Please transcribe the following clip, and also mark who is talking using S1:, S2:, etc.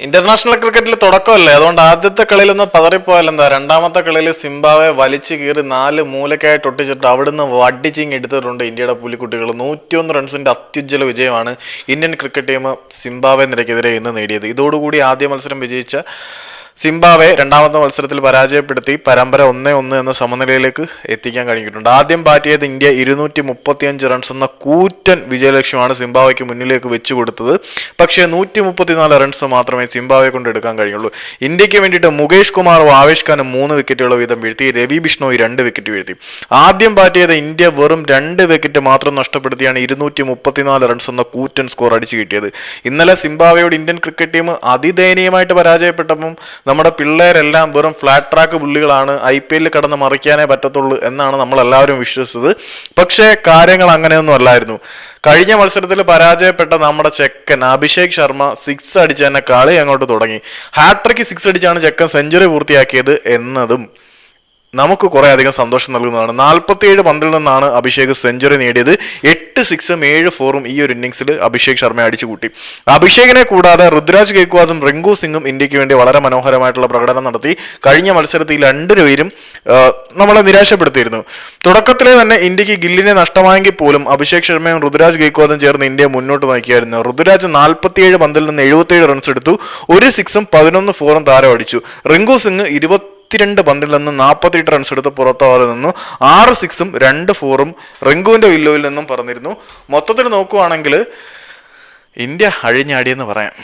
S1: International ക്രിക്കറ്റിൽ തുടക്കമല്ലേ? അതുകൊണ്ട് ആദ്യത്തെ പതറിപ്പോയാൽ എന്താ? രണ്ടാമത്തെ കളിയിൽ സിംബാവെ വലിച്ചു കീറി നാല് മൂലക്കായിട്ട് ഒട്ടിച്ചിട്ട് അവിടുന്ന് വടിച്ചിങ് എടുത്തിട്ടുണ്ട് ഇന്ത്യയുടെ പുലിക്കുട്ടികൾ. നൂറ്റിയൊന്ന് റൺസിന്റെ അത്യുജ്വല വിജയമാണ് ഇന്ത്യൻ ക്രിക്കറ്റ് ടീം സിംബാവെ നിരക്കെതിരെ ഇന്ന് നേടിയത്. ഇതോടുകൂടി ആദ്യ മത്സരം വിജയിച്ച സിംബാവെ രണ്ടാമത്തെ മത്സരത്തിൽ പരാജയപ്പെടുത്തി പരമ്പര ഒന്നേ ഒന്ന് എന്ന സമനിലയിലേക്ക് എത്തിക്കാൻ കഴിഞ്ഞിട്ടുണ്ട്. ആദ്യം ബാറ്റ് ചെയ്ത് ഇന്ത്യ ഇരുന്നൂറ്റി മുപ്പത്തിയഞ്ച് റൺസ് എന്ന കൂറ്റൻ വിജയലക്ഷ്യമാണ് സിംബാവയ്ക്ക് മുന്നിലേക്ക് വെച്ചു കൊടുത്തത്. പക്ഷേ നൂറ്റി മുപ്പത്തിനാല് റൺസ് മാത്രമേ സിംബാവെ കൊണ്ട് എടുക്കാൻ കഴിയുള്ളൂ. ഇന്ത്യയ്ക്ക് വേണ്ടിയിട്ട് മുകേഷ് കുമാറും ആവേശ് ഖാനും മൂന്ന് വിക്കറ്റുകൾ വീതം വീഴ്ത്തി രവി ബിഷ്ണോയി രണ്ട് വിക്കറ്റ് വീഴ്ത്തി. ആദ്യം ബാറ്റ് ചെയ്ത ഇന്ത്യ വെറും രണ്ട് വിക്കറ്റ് മാത്രം നഷ്ടപ്പെടുത്തിയാണ് ഇരുന്നൂറ്റി മുപ്പത്തിനാല് റൺസ് എന്ന കൂറ്റൻ സ്കോർ അടിച്ചു കിട്ടിയത്. ഇന്നലെ സിംബാവയോട് ഇന്ത്യൻ ക്രിക്കറ്റ് ടീം അതിദയനീയമായിട്ട് പരാജയപ്പെട്ടപ്പം നമ്മുടെ പിള്ളേരെല്ലാം വെറും ഫ്ലാറ്റ് ട്രാക്ക് പുള്ളികളാണ്. ഐ പി എല്ലിൽ കടന്ന് മറിക്കാനേ പറ്റത്തുള്ളൂ എന്നാണ് നമ്മൾ എല്ലാവരും വിശ്വസിച്ചത്. പക്ഷേ കാര്യങ്ങൾ അങ്ങനെയൊന്നും അല്ലായിരുന്നു. കഴിഞ്ഞ മത്സരത്തിൽ പരാജയപ്പെട്ട നമ്മുടെ ചെക്കൻ അഭിഷേക് ശർമ്മ സിക്സ് അടിച്ച് തന്നെ കളി അങ്ങോട്ട് തുടങ്ങി. ഹാട്രിക്ക് സിക്സ് അടിച്ചാണ് ചെക്കൻ സെഞ്ചുറി പൂർത്തിയാക്കിയത് എന്നതും നമുക്ക് കുറേ അധികം സന്തോഷം നൽകുന്നതാണ്. നാൽപ്പത്തിയേഴ് പന്തിൽ നിന്നാണ് അഭിഷേക് സെഞ്ചുറി നേടിയത്. എട്ട് സിക്സും ഏഴ് ഫോറും ഈ ഒരു ഇന്നിംഗ്സിൽ അഭിഷേക് ശർമ്മ അടിച്ചു കൂട്ടി. അഭിഷേകിനെ കൂടാതെ ഋതുരാജ് ഗെയ്ക്വാദും റിങ്കു സിംഗും ഇന്ത്യയ്ക്ക് വേണ്ടി വളരെ മനോഹരമായിട്ടുള്ള പ്രകടനം നടത്തി. കഴിഞ്ഞ മത്സരത്തിൽ രണ്ടുപേരും നമ്മളെ നിരാശപ്പെടുത്തിയിരുന്നു. തുടക്കത്തിലെ തന്നെ ഇന്ത്യയ്ക്ക് ഗില്ലിനെ നഷ്ടമായെങ്കിൽ പോലും അഭിഷേക് ശർമ്മയും ഋതുരാജ് ഗെയ്ക്വാദും ചേർന്ന് ഇന്ത്യയെ മുന്നോട്ട് നയിക്കുകയായിരുന്നു. ഋതുരാജ് നാൽപ്പത്തിയേഴ് പന്തിൽ നിന്ന് എഴുപത്തിയേഴ് റൺസ് എടുത്തു. ഒരു സിക്സും പതിനൊന്ന് ഫോറും താരം അടിച്ചു. റിങ്കു സിംഗ് ഇരുപത്തി ഇരുപത്തിരണ്ട് പന്തിൽ നിന്ന് നാൽപ്പത്തിയെട്ട് റൺസ് എടുത്ത് പുറത്താവാതെ നിന്നു. ആറ് സിക്സും രണ്ട് ഫോറും റിങ്കുവിന്റെ വില്ലോയിൽ നിന്നും പറഞ്ഞിരുന്നു മൊത്തത്തിൽ നോക്കുവാണെങ്കിൽ ഇന്ത്യ അഴിഞ്ഞാടിയെന്ന് പറയാം.